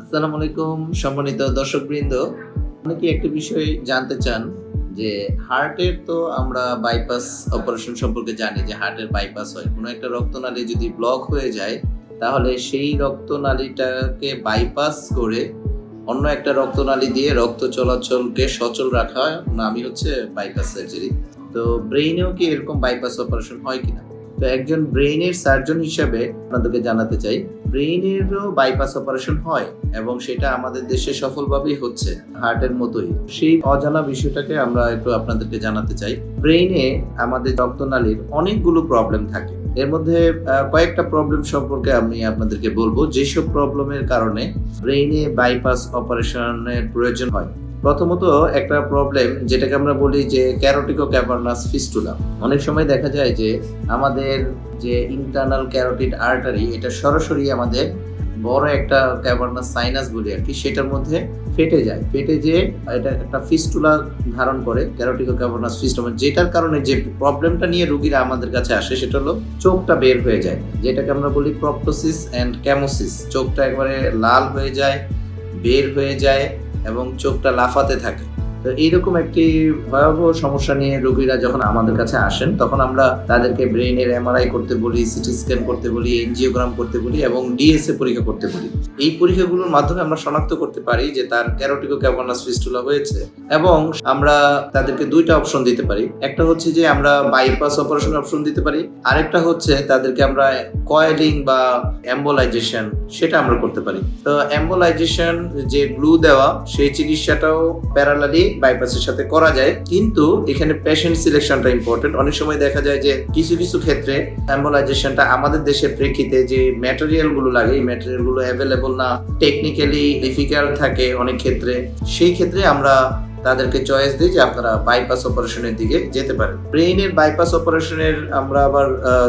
আসসালামু আলাইকুম, সম্মানিত দর্শকবৃন্দ। অনেকে একটা বিষয় জানতে চান? যে হার্টের তো আমরা বাইপাস অপারেশন সম্পর্কে জানি যে হার্টের বাইপাস হয়। কোনো একটা রক্তনালী যদি ব্লক হয়ে যায়, তাহলে সেই রক্তনালীটাকে বাইপাস করে অন্য একটা রক্তনালী দিয়ে রক্ত চলাচলকে সচল রাখা নামই হচ্ছে বাইপাস সার্জারি তো ব্রেইনেও কি এরকম বাইপাস অপারেশন হয় কিনা? তো একজন ব্রেইনের সার্জন হিসাবে আপনাদেরকে জানাতে চাই ব্রেইনেরও বাইপাস অপারেশন হয় এবং সেটা আমাদের দেশে সফলভাবেই হচ্ছে, হার্টের মতোই। সেই অজানা বিষয়টাকে আমরা একটু আপনাদেরকে জানাতে চাই। ব্রেইনে আমাদের রক্তনালীর অনেকগুলো প্রবলেম থাকে। এর মধ্যে কয়েকটা প্রবলেম সম্পর্কে আমি আপনাদেরকে বলব। যেসব প্রবলেমের কারণে ব্রেইনে বাইপাস অপারেশনের প্রয়োজন হয়। প্রথমত একটা প্রবলেম যেটাকে আমরা বলি যে ক্যারোটিকো ক্যাভার্নাস ফিস্টুলা অনেক সময় দেখা যায় যে আমাদের যে ইন্টারনাল ক্যারোটিড আর্টারি এটা সরাসরি আমাদের বড় একটা ক্যাভার্নাস সাইনাস বলি আর কি, সেটার মধ্যে ফেটে যায়। ফেটে যে এটা একটা ফিস্টুলা ধারণ করে ক্যারোটিকো ক্যাভার্নাস ফিস্টুলা যেটার কারণে যে প্রবলেমটা নিয়ে রুগীরা আমাদের কাছে আসে, সেটা হলো চোখটা বের হয়ে যায়। যেটাকে আমরা বলি প্রপটোসিস অ্যান্ড ক্যামোসিস চোখটা একবারে লাল হয়ে যায়, বের হয়ে যায় এবং চোখটা লাফাতে থাকে। তো এইরকম একটি ভয়াবহ সমস্যা নিয়ে রোগীরা যখন আমাদের কাছে আসেন, তখন আমরা তাদেরকে ব্রেইনের এমআরআই করতে বলি, সিটি স্ক্যান করতে বলি, এনজিওগ্রাম করতে বলি এবং ডিএসএ পরীক্ষা করতে বলি। এই পরীক্ষাগুলোর মাধ্যমে আমরা শনাক্ত করতে পারি যে তার ক্যারোটিকো ক্যাভার্নাস ফিস্টুলা হয়েছে এবং আমরা তাদেরকে দুইটা অপশন দিতে পারি। একটা হচ্ছে যে আমরা বাইপাস অপারেশন অপশন দিতে পারি, আরেকটা হচ্ছে তাদেরকে আমরা কয়েলিং বা অ্যাম্বোলাইজেশন সেটা আমরা করতে পারি। তো অ্যাম্বোলাইজেশন যে গ্লু দেওয়া, সেই চিকিৎসাটাও প্যারালালি বাইপাসের সাথে করা যায়, কিন্তু এখানে পেশেন্ট সিলেকশনটা ইম্পর্টেন্ট অনেক সময় দেখা যায় যে কিছু কিছু ক্ষেত্রে অ্যাম্বোলাইজেশনটা আমাদের দেশের প্রেক্ষিতে যে ম্যাটেরিয়ালগুলো লাগে, এই ম্যাটেরিয়ালগুলো অ্যাভেলেবল না টেকনিক্যালি ডিফিকাল্ট থাকে অনেক ক্ষেত্রে। সেই ক্ষেত্রে আমরা তাদেরকে চয়েস দিই যে আপনারা বাইপাস অপারেশনের দিকে যেতে পারেন। ব্রেইনের বাইপাস অপারেশনের আমরা আবার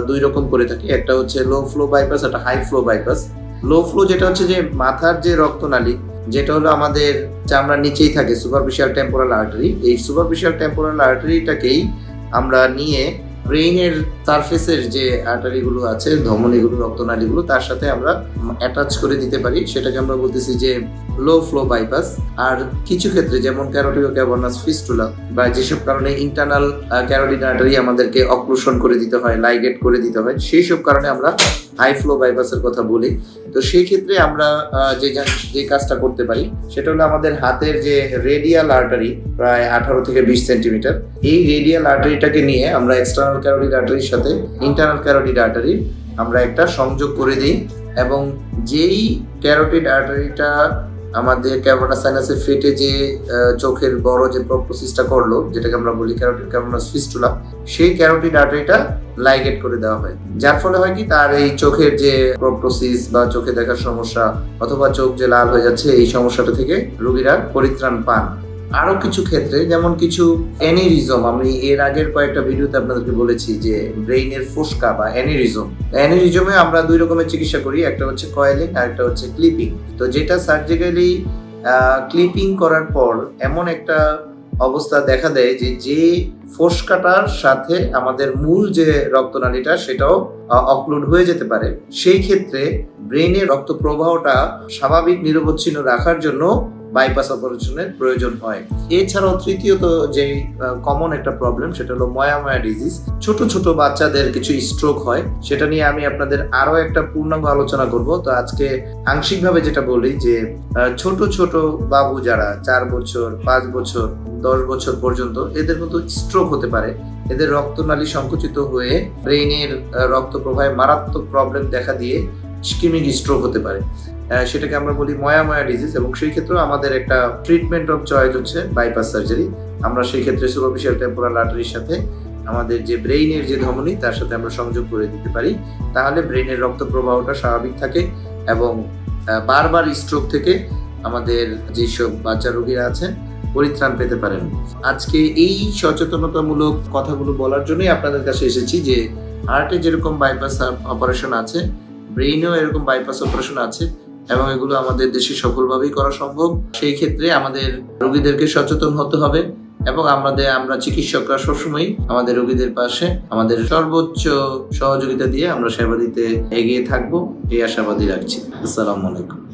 দুই রকম করে থাকি। একটা হচ্ছে লো ফ্লো বাইপাস একটা high flow bypass low flow যেটা হচ্ছে যে মাথার যে রক্তনালী যেটা হলো আমাদের চামড়ার নিচেই থাকে সুপারফিশিয়াল টেম্পোরাল আর্টারি এই সুপারফিশিয়াল টেম্পোরাল আর্টারিটাকেই আমরা নিয়ে ব্রেইনের সারফেসের যে আর্টারিগুলো আছে, ধমনীগুলো, রক্তনালীগুলো, তার সাথে আমরা অ্যাটাচ করে দিতে পারি। সেটাকে আমরা বলতেছি যে লো ফ্লো বাইপাস। আর কিছু ক্ষেত্রে যেমন ক্যারোটিও ক্যাভার্নাস ফিস্টুলা বা যেসব কারণে ইন্টারনাল ক্যারোটিন আর্টারি আমাদেরকে অক্লুশন করে দিতে হয়, লাইগেট করে দিতে হয় সেই সব কারণে আমরা হাই ফ্লো বাইপাসের কথা বলি। তো সেই ক্ষেত্রে আমরা যে যে কাজটা করতে পারি, সেটা হলো আমাদের হাতের যে রেডিয়াল আর্টারি, প্রায় আঠারো থেকে বিশ সেন্টিমিটার। এই রেডিয়াল আর্টারিটাকে নিয়ে আমরা এক্সটার্নাল ক্যারোটিড আর্টারির সাথে ইন্টারনাল ক্যারোটিড আর্টারি আমরা একটা সংযোগ করে দিই এবং যেই ক্যারোটিড আর্টারিটা আমাদের ক্যাভার্নাস সাইনাসে ফেটে যে চোখের বড় যে প্রপোসিসটা করল, যেটাকে আমরা বলি ক্যারোটিড ক্যাভার্নাস ফিস্টুলা সেই ক্যারোটিড আর্টারিটা লাইগেট করে দেওয়া হয়। যার ফলে হয় কি, তার এই চোখের যে প্রপটোসিস বা চোখে দেখার সমস্যা অথবা চোখ যে লাল হয়ে যাচ্ছে, এই সমস্যাটা থেকে রোগীরা পরিত্রাণ পান। আরও কিছু ক্ষেত্রে, যেমন কিছু অ্যানিরিজম আমি এর আগের কয়েকটা ভিডিওতে আপনাদেরকে বলেছি যে ব্রেইনের ফোসকা বা অ্যানিরিজম অ্যানিরিজমে আমরা দুই রকমের চিকিৎসা করি, একটা হচ্ছে কয়েলিং আর একটা হচ্ছে ক্লিপিং তো যেটা সার্জিক্যালি ক্লিপিং করার পর এমন একটা অবস্থা দেখা দেয় যে যে ফোসকাটার সাথে আমাদের মূল যে রক্তনালীটা, সেটাও অক্লুড হয়ে যেতে পারে। সেই ক্ষেত্রে ব্রেনের রক্ত প্রবাহটা স্বাভাবিক নিরবচ্ছিন্ন রাখার জন্য বাইপাস অপারেশনের প্রয়োজন হয়। এছাড়াও তৃতীয়ত যে কমন একটা প্রবলেম সেটা হলো ময়াময়া ডিজিজ ছোট ছোট বাচ্চাদের কিছু স্ট্রোক হয়, সেটা নিয়ে আমি আপনাদের আরও একটা পূর্ণাঙ্গ আলোচনা করব। তো আজকে আংশিকভাবে যেটা বলি যে ছোট ছোট বাবু যারা চার বছর, পাঁচ বছর, দশ বছর পর্যন্ত, এদের মতো স্ট্রোক হতে পারে। এদের রক্তনালী সংকুচিত হয়ে ব্রেইনের রক্ত প্রবাহে মারাত্মক প্রবলেম দেখা দিয়ে স্কিমিং স্ট্রোক হতে পারে। সেটাকে আমরা বলি ময়াময়া ডিজিজ এবং সেই ক্ষেত্রেও আমাদের একটা ট্রিটমেন্ট অফ চয়েস হচ্ছে বাইপাস সার্জারি আমরা সেই ক্ষেত্রে সুপারফিশিয়াল টেম্পোরাল আর্টারির সাথে আমাদের যে ব্রেইনের যে ধমনী, তার সাথে আমরা সংযোগ করে দিতে পারি। তাহলে ব্রেইনের রক্ত প্রবাহটা স্বাভাবিক থাকে এবং বারবার স্ট্রোক থেকে আমাদের যেসব বাচ্চা রোগীরা আছেন, পরিত্রাণ পেতে পারেন। আজকে এই সচেতনতামূলক কথাগুলো বলার জন্যই আপনাদের কাছে এসেছি যে হার্টে যেরকম বাইপাস অপারেশন আছে ব্রেইনেও এরকম বাইপাস অপারেশন আছে এবং এগুলো আমাদের দেশে সফলভাবেই করা সম্ভব। সেই ক্ষেত্রে আমাদের রোগীদেরকে সচেতন হতে হবে এবং আমাদের, আমরা চিকিৎসকরা সবসময় আমাদের রোগীদের পাশে আমাদের সর্বোচ্চ সহযোগিতা দিয়ে আমরা সেবা দিতে এগিয়ে থাকব। এই আশাবাদী রাখছি। আসসালামু আলাইকুম।